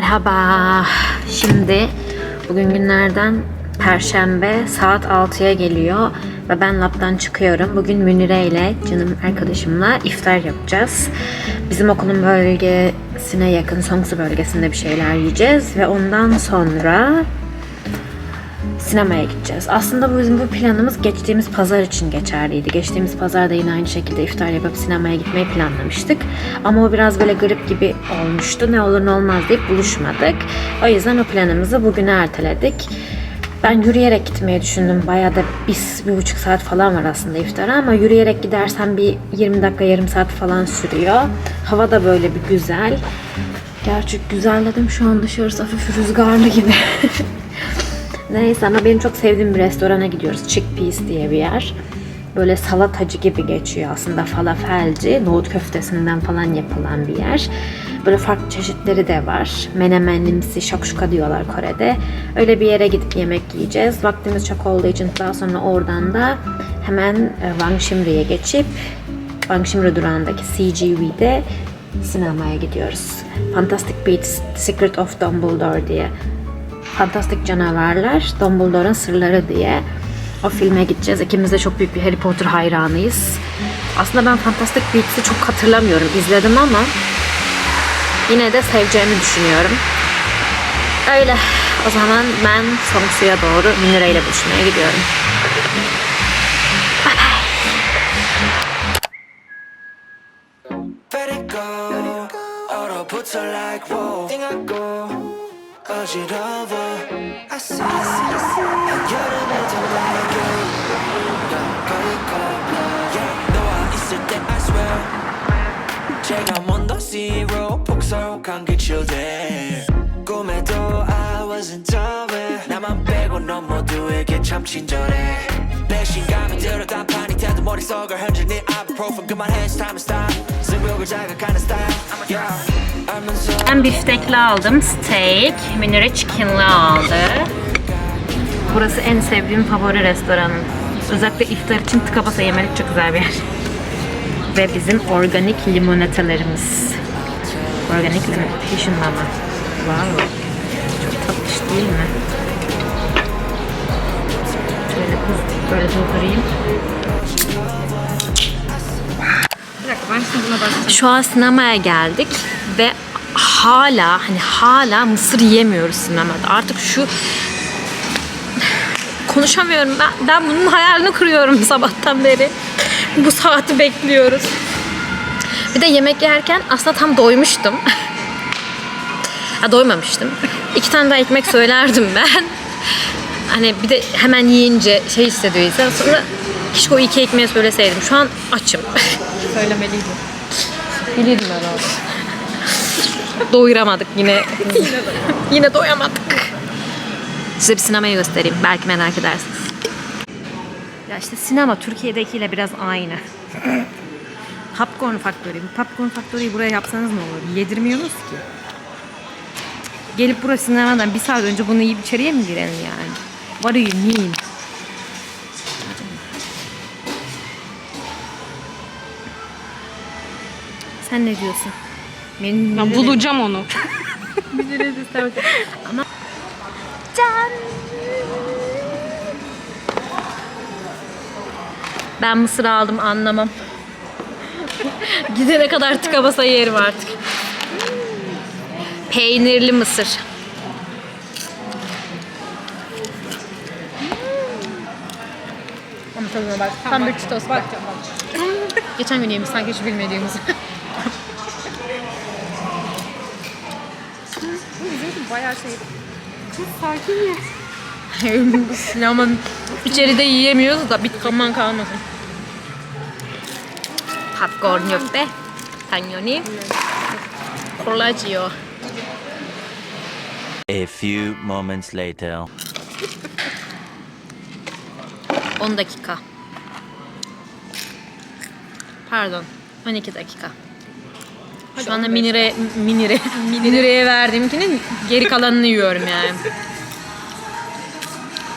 Merhaba. Şimdi bugün günlerden Perşembe saat 6'ya geliyor ve ben laptan çıkıyorum. Bugün Münire ile canım arkadaşımla iftar yapacağız. Bizim okulun bölgesine yakın Songsu bölgesinde bir şeyler yiyeceğiz ve ondan sonra sinemaya gideceğiz. Aslında bu bizim bu planımız geçtiğimiz pazar için geçerliydi. Geçtiğimiz pazarda yine aynı şekilde iftar yapıp sinemaya gitmeyi planlamıştık. Ama o biraz böyle grip gibi olmuştu. Ne olur ne olmaz deyip buluşmadık. O yüzden o planımızı bugüne erteledik. Ben yürüyerek gitmeyi düşündüm. Bayağı da bir, bir buçuk saat falan var aslında iftara ama yürüyerek gidersem bir 20 dakika yarım saat falan sürüyor. Hava da böyle bir güzel. Gerçi güzel dedim şu an dışarısı hafif rüzgarlı gibi. Neyse ama benim çok sevdiğim bir restorana gidiyoruz. Chickpeas diye bir yer. Böyle salatacı gibi geçiyor aslında falafelci. Nohut köftesinden falan yapılan bir yer. Böyle farklı çeşitleri de var. Menemenlimsi, şakşuka diyorlar Kore'de. Öyle bir yere gidip yemek yiyeceğiz. Vaktimiz çok olduğu için daha sonra oradan da hemen e, Wang Shimri'ye geçip Wang Shimri durağındaki CGV'de sinemaya gidiyoruz. Fantastic Beasts, Secret of Dumbledore diye Fantastik Canavarlar, Dumbledore'un Sırları diye o filme gideceğiz. İkimiz de çok büyük bir Harry Potter hayranıyız. Aslında ben Fantastic Beasts'i çok hatırlamıyorum. İzledim ama yine de seveceğimi düşünüyorum. Öyle. O zaman ben Songsu'ya doğru Münire ile buluşmaya gidiyorum. Let it go 얼어붙어 like wow 띵하고 어지러워 I see 한여름에도 like you 거리고 yeah 너와 있을 때 I swear 제가 먼저 zero 폭설한 기출돼 꿈에도 I wasn't dumb 나만 빼고 넌 모두에게 참 친절해 배신감이 들어 단판이 돼도 머릿속을 흔들니 ibuprofen 그만해 it's time to stop 승부욕을 자극하는 style yeah 알면서 Ben biftekli aldım. Steak. Münire chicken'lı aldı. Burası en sevdiğim favori restoranım. Özellikle iftar için tıka basa yemelik çok güzel bir yer. Ve bizim organik limonatalarımız. Organik limonata. Passion mama. Wow. Çok tatlış değil mi? Şöyle böyle doldurayım. Şu an sinemaya geldik ve hala hani hala mısır yiyemiyoruz sinemada. Artık şu konuşamıyorum ben. Ben bunun hayalini kuruyorum sabahtan beri. Bu saati bekliyoruz. Bir de yemek yerken aslında tam doymuştum. ha, doymamıştım. İki tane daha ekmek söylerdim ben. Hani bir de hemen yiyince şey hissediyor insan. Sonra keşke o iki ekmeği söyleseydim. Şu an açım. Söylemeliydim. Bilirdim herhalde. Doyuramadık yine. yine doyamadık. Size bir sinemayı göstereyim. Belki merak edersiniz. Ya işte sinema Türkiye'dekiyle biraz aynı. Popcorn Factory. Bu Popcorn Factory'yi buraya yapsanız ne olur? Yedirmiyorsunuz ki. Gelip burası sinemadan bir saat önce bunu yiyip içeriye mi girelim yani? What do you mean? Sen ne diyorsun? Benim Ben bulacağım onu. Ama Can. Ben mısır aldım anlamam. Gidene kadar tıka basa yerim artık. Peynirli mısır. Ama tadına bak. Tam bir çitos bak. Geçen gün yemiş sanki hiç bilmediğimiz. bayağı şey. Kız sakin ye. Silaman içeride yiyemiyoruz da bit kaman kalmasın. Popcorn yok be. Tanyoni. Kolacıyor. A few moments later. 10 dakika. Pardon, 12 dakika. Hadi Şu anda minire, minire, minireye verdiğimkinin geri kalanını yiyorum yani.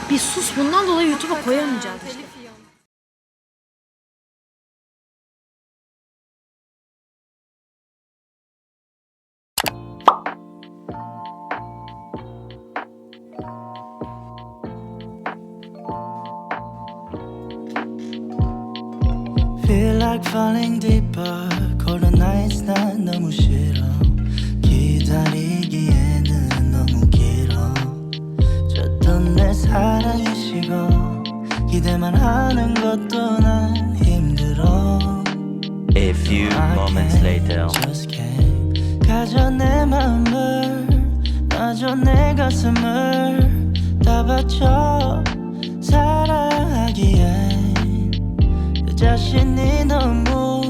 Bir sus bundan dolayı YouTube'a koyamayacağız işte. Feel like falling deeper nights 난 너무 싫어. 기다리기에는 너무 길어. 줬던 내 사랑이 식어 기대만 하는 것도 난 힘들어. A few I moments can't, later. just can't 가져 내 마음을 놔줘 내 가슴을 다 바쳐 사랑하기엔. 내 자신이 너무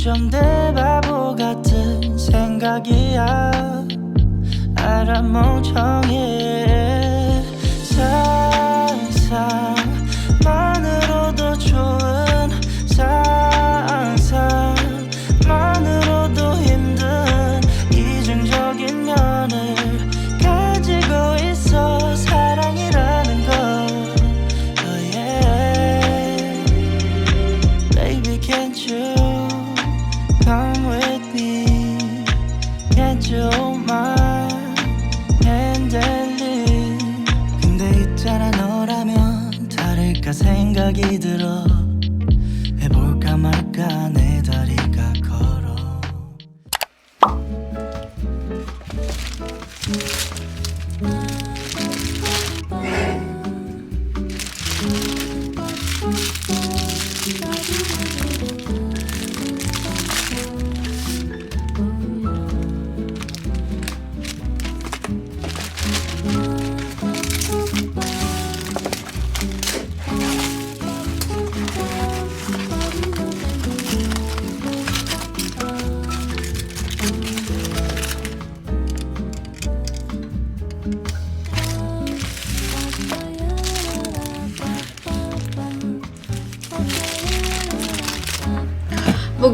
걱정돼 바보 같은 생각이야. 알아 멍청해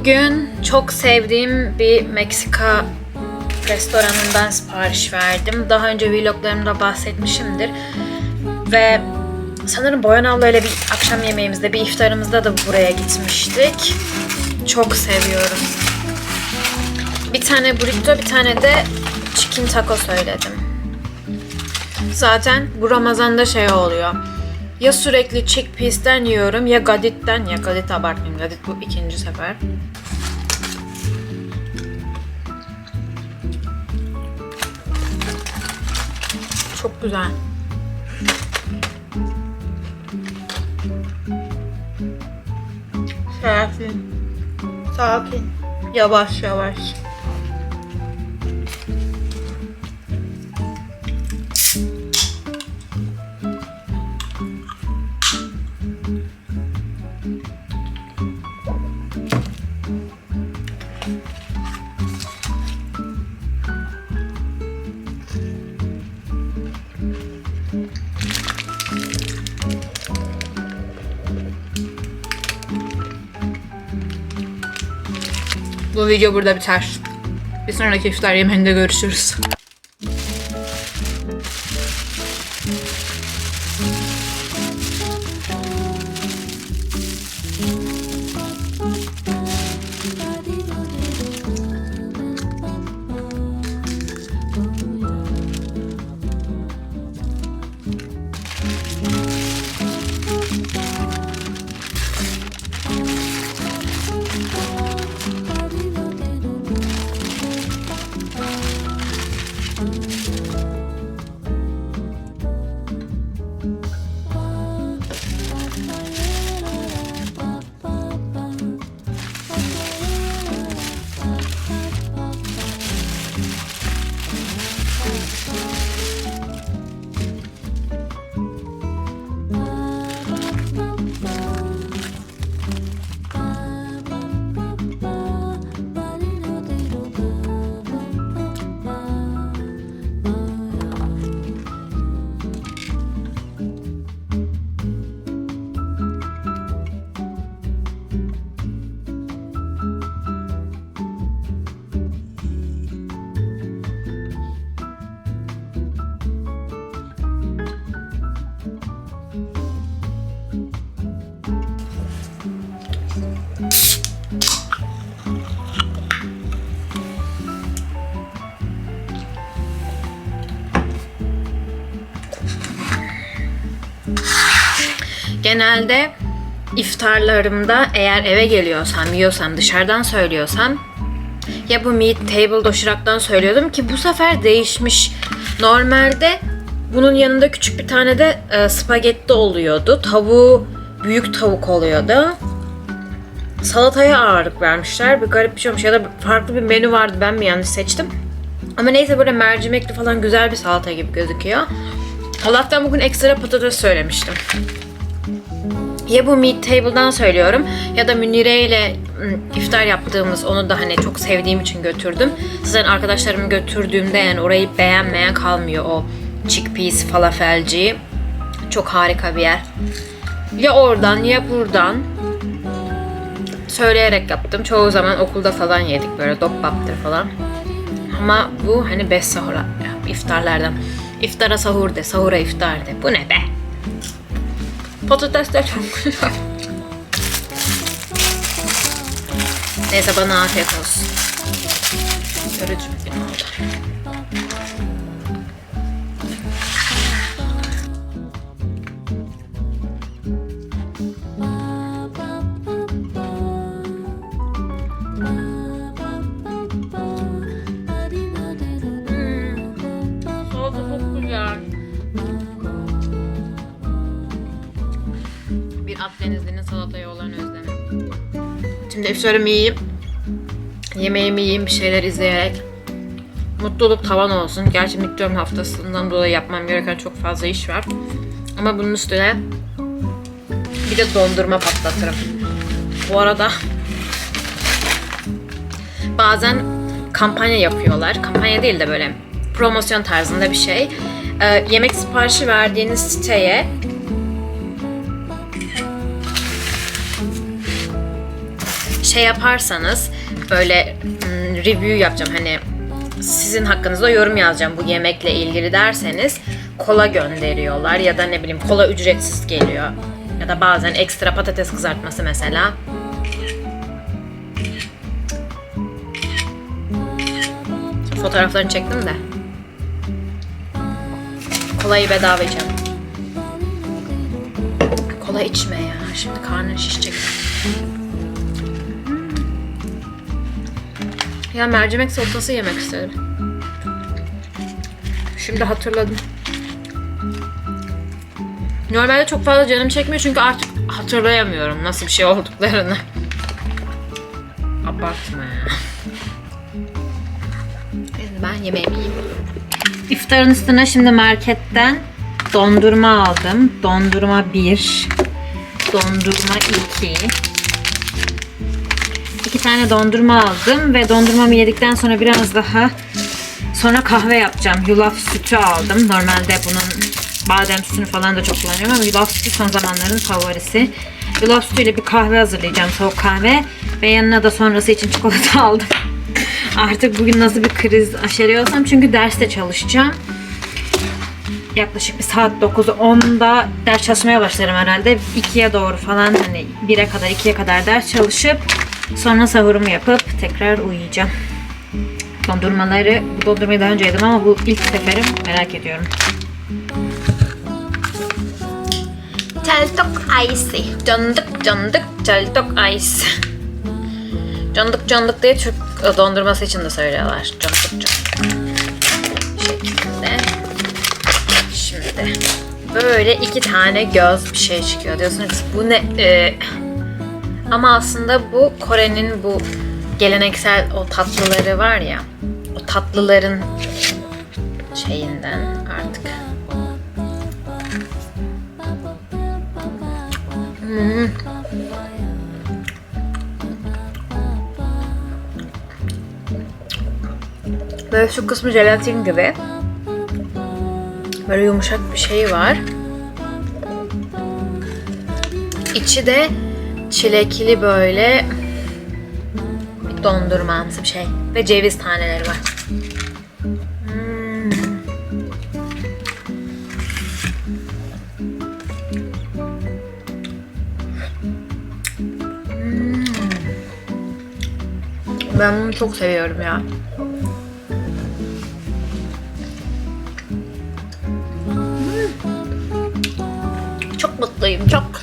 Bugün çok sevdiğim bir Meksika restoranından sipariş verdim. Daha önce vloglarımda bahsetmişimdir. Ve sanırım Boyan abla bir akşam yemeğimizde, bir iftarımızda da buraya gitmiştik. Çok seviyorum. Bir tane burrito, bir tane de chicken taco söyledim. Zaten bu Ramazan'da şey oluyor. Ya sürekli chickpeas'ten yiyorum ya gaditten ya gadit abartmayayım. Gadit bu ikinci sefer. Çok güzel. Sakin. Sakin. Yavaş yavaş. Video burada biter. Bir sonraki iftar yemeğinde görüşürüz. Genelde iftarlarımda eğer eve geliyorsam, yiyorsam, dışarıdan söylüyorsam ya bu meat table doşiraktan söylüyordum ki bu sefer değişmiş. Normalde bunun yanında küçük bir tane de e, spagetti oluyordu. Tavuğu büyük tavuk oluyordu. Salataya ağırlık vermişler. Bir garip bir şey olmuş ya da farklı bir menü vardı ben mi yanlış seçtim. Ama neyse böyle mercimekli falan güzel bir salata gibi gözüküyor. Allah'tan bugün ekstra patates söylemiştim. Ya bu Meat Table'dan söylüyorum ya da Münire ile iftar yaptığımız onu da hani çok sevdiğim için götürdüm. Zaten arkadaşlarımı götürdüğümde yani orayı beğenmeyen kalmıyor o chickpeas falafelci. Çok harika bir yer. Ya oradan ya buradan söyleyerek yaptım. Çoğu zaman okulda falan yedik böyle dokbaptır falan. Ama bu hani beş sahura, iftarlardan. İftara sahur de, sahura iftar de. Bu ne be? Patates de çok güzel. Neyse bana afiyet olsun. Yorucu bir gün oldu. Şimdi iftarımı yiyeyim. Yemeğimi yiyeyim bir şeyler izleyerek. Mutluluk tavan olsun. Gerçi midterm haftasından dolayı yapmam gereken çok fazla iş var. Ama bunun üstüne bir de dondurma patlatırım. Bu arada bazen kampanya yapıyorlar. Kampanya değil de böyle promosyon tarzında bir şey. Ee, yemek siparişi verdiğiniz siteye şey yaparsanız böyle mm, review yapacağım hani sizin hakkınızda yorum yazacağım bu yemekle ilgili derseniz kola gönderiyorlar ya da ne bileyim kola ücretsiz geliyor. Ya da bazen ekstra patates kızartması mesela. Fotoğraflarını çektim de. Kolayı bedava içeceğim kola içme ya şimdi karnın şişecek Ya mercimek salatası yemek istedim. Şimdi hatırladım. Normalde çok fazla canım çekmiyor çünkü artık hatırlayamıyorum nasıl bir şey olduklarını. Abartma ya. Ben yemeğimi yiyeyim. İftarın üstüne şimdi marketten dondurma aldım. Dondurma 1, dondurma 2, İki tane dondurma aldım ve dondurmamı yedikten sonra biraz daha sonra kahve yapacağım. Yulaf sütü aldım. Normalde bunun badem sütünü falan da çok kullanıyorum ama yulaf sütü son zamanların favorisi. Yulaf sütüyle bir kahve hazırlayacağım. Soğuk kahve ve yanına da sonrası için çikolata aldım. Artık bugün nasıl bir kriz aşeriyorsam çünkü derste çalışacağım. Yaklaşık bir saat 9'u 10'da ders çalışmaya başlarım herhalde. 2'ye doğru falan hani 1'e kadar 2'ye kadar ders çalışıp Sonra sahurumu yapıp tekrar uyuyacağım. Dondurmaları, bu dondurmayı daha önce yedim ama bu ilk seferim merak ediyorum. Celtok Ice. Candık candık Celtok Ice. Candık candık diye Türk dondurması için de söylüyorlar. Candık candık. Şeklinde. Şimdi böyle iki tane göz bir şey çıkıyor. Diyorsunuz bu ne? Ee, ama aslında bu Kore'nin bu geleneksel o tatlıları var ya. O tatlıların şeyinden artık. Hmm. Böyle şu kısmı jelatin gibi. Böyle yumuşak bir şey var. İçi de çilekli böyle bir dondurmamsı bir şey. Ve ceviz taneleri var. Hmm. Hmm. Ben bunu çok seviyorum ya. Çok mutluyum, çok.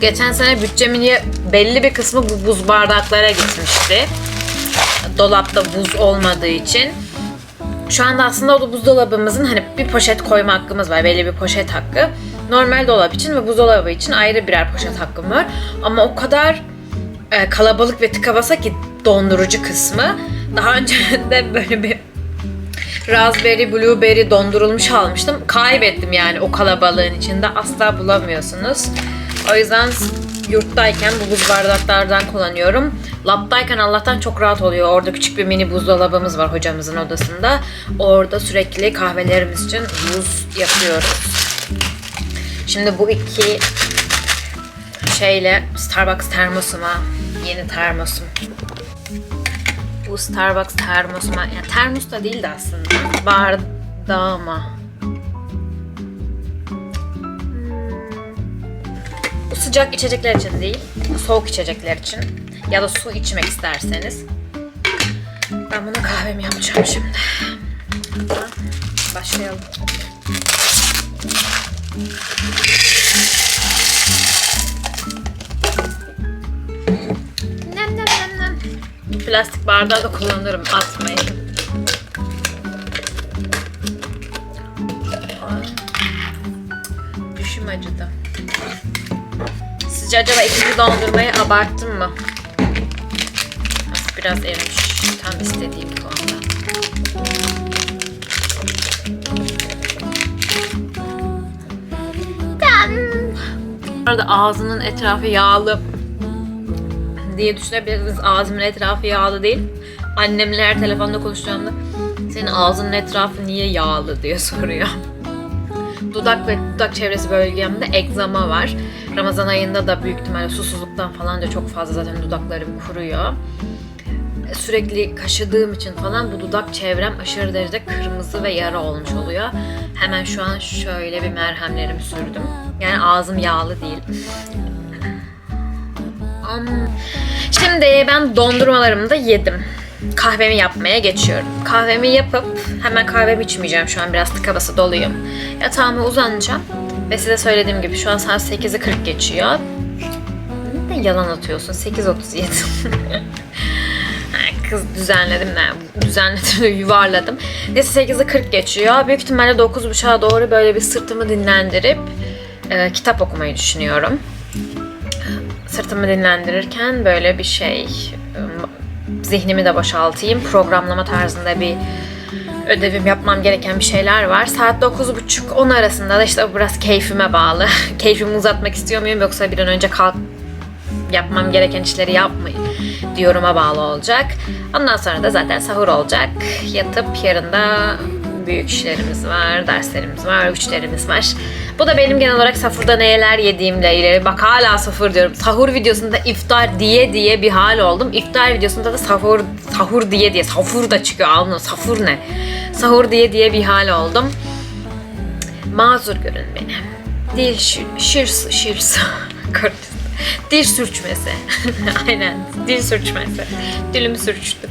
Geçen sene bütçemin belli bir kısmı bu buz bardaklara gitmişti. Dolapta buz olmadığı için. Şu anda aslında o buzdolabımızın hani bir poşet koyma hakkımız var. Belli bir poşet hakkı. Normal dolap için ve buzdolabı için ayrı birer poşet hakkım var. Ama o kadar e, kalabalık ve tıka basa ki dondurucu kısmı. Daha önce de böyle bir raspberry, blueberry dondurulmuş almıştım. Kaybettim yani o kalabalığın içinde. Asla bulamıyorsunuz. O yüzden yurttayken bu buz bardaklardan kullanıyorum. Labdayken Allah'tan çok rahat oluyor. Orada küçük bir mini buzdolabımız var hocamızın odasında. Orada sürekli kahvelerimiz için buz yapıyoruz. Şimdi bu iki şeyle Starbucks termosuma, yeni termosum. Bu Starbucks termosuma, yani termos da değildi aslında. Bardağıma. Sıcak içecekler için değil, soğuk içecekler için ya da su içmek isterseniz. Ben buna kahvemi yapacağım şimdi. Başlayalım. Nem nem nem nem. Bu plastik bardağı da kullanırım. Atmayın. Acaba ikinci dondurmayı abarttım mı? Biraz erimiş. Tam istediğim kıvamda. Arada ağzının etrafı yağlı diye düşünebilirsiniz. Ağzımın etrafı yağlı değil. Annemle her telefonda konuştuğumda senin ağzının etrafı niye yağlı diye soruyor. Dudak ve dudak çevresi bölgemde egzama var. Ramazan ayında da büyük ihtimalle susuzluktan falan da çok fazla zaten dudaklarım kuruyor. Sürekli kaşıdığım için falan bu dudak çevrem aşırı derecede kırmızı ve yara olmuş oluyor. Hemen şu an şöyle bir merhemlerimi sürdüm. Yani ağzım yağlı değil. Şimdi ben dondurmalarımı da yedim. Kahvemi yapmaya geçiyorum. Kahvemi yapıp hemen kahvemi içmeyeceğim şu an biraz tıka basa doluyum. Yatağıma uzanacağım. Ve size söylediğim gibi şu an saat 8'i 40 geçiyor. Ne yalan atıyorsun? 8.37. Ha, Kız düzenledim ne? Düzenledim de yuvarladım. Neyse 8'i 40 geçiyor. Büyük ihtimalle 9.30'a doğru böyle bir sırtımı dinlendirip e, kitap okumayı düşünüyorum sırtımı dinlendirirken böyle bir şey ım, zihnimi de boşaltayım. Programlama tarzında bir ödevim yapmam gereken bir şeyler var. Saat 9.30-10 arasında da işte biraz keyfime bağlı. Keyfimi uzatmak istiyor muyum yoksa bir an önce kalk yapmam gereken işleri yapmayı diyoruma bağlı olacak. Ondan sonra da zaten sahur olacak. Yatıp yarın da büyük işlerimiz var, derslerimiz var, güçlerimiz var. Bu da benim genel olarak sahurda neler yediğimle ilgili. Bak hala sahur diyorum. Sahur videosunda iftar diye diye bir hal oldum. İftar videosunda da sahur sahur diye diye sahur da çıkıyor. Alnı sahur ne? Sahur diye diye bir hal oldum. Mazur görün beni. Dil şir, şirs, şirs. Dil sürçmesi. Aynen. Dil sürçmesi. Dilimi sürçtüm.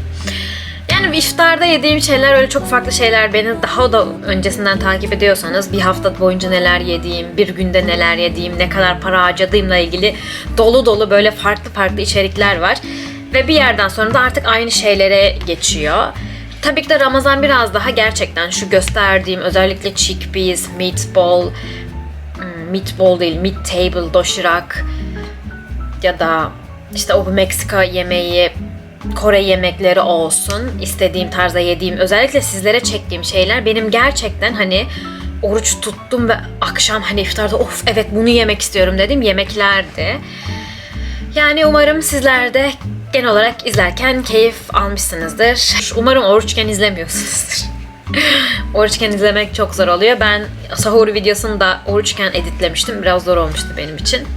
Yani iftarda yediğim şeyler öyle çok farklı şeyler. Beni daha da öncesinden takip ediyorsanız bir hafta boyunca neler yediğim, bir günde neler yediğim, ne kadar para harcadığımla ilgili dolu dolu böyle farklı farklı içerikler var. Ve bir yerden sonra da artık aynı şeylere geçiyor. Tabii ki de Ramazan biraz daha gerçekten şu gösterdiğim özellikle chickpeas, meatball, hmm, meatball değil, meat table, doşirak ya da işte o Meksika yemeği, Kore yemekleri olsun, istediğim tarzda yediğim, özellikle sizlere çektiğim şeyler benim gerçekten hani oruç tuttum ve akşam hani iftarda of evet bunu yemek istiyorum dedim yemeklerdi. Yani umarım sizler de genel olarak izlerken keyif almışsınızdır. Umarım oruçken izlemiyorsunuzdur. oruçken izlemek çok zor oluyor. Ben sahur videosunu da oruçken editlemiştim. Biraz zor olmuştu benim için.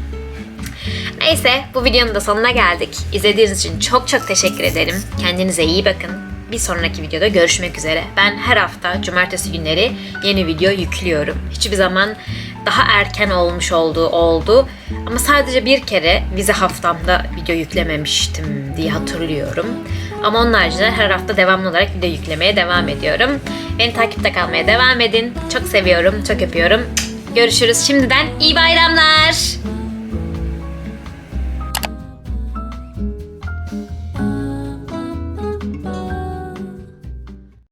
Neyse bu videonun da sonuna geldik. İzlediğiniz için çok çok teşekkür ederim. Kendinize iyi bakın. Bir sonraki videoda görüşmek üzere. Ben her hafta cumartesi günleri yeni video yüklüyorum. Hiçbir zaman daha erken olmuş olduğu oldu. Ama sadece bir kere vize haftamda video yüklememiştim diye hatırlıyorum. Ama onun haricinde her hafta devamlı olarak video yüklemeye devam ediyorum. Beni takipte kalmaya devam edin. Çok seviyorum, çok öpüyorum. Görüşürüz. Şimdiden iyi bayramlar.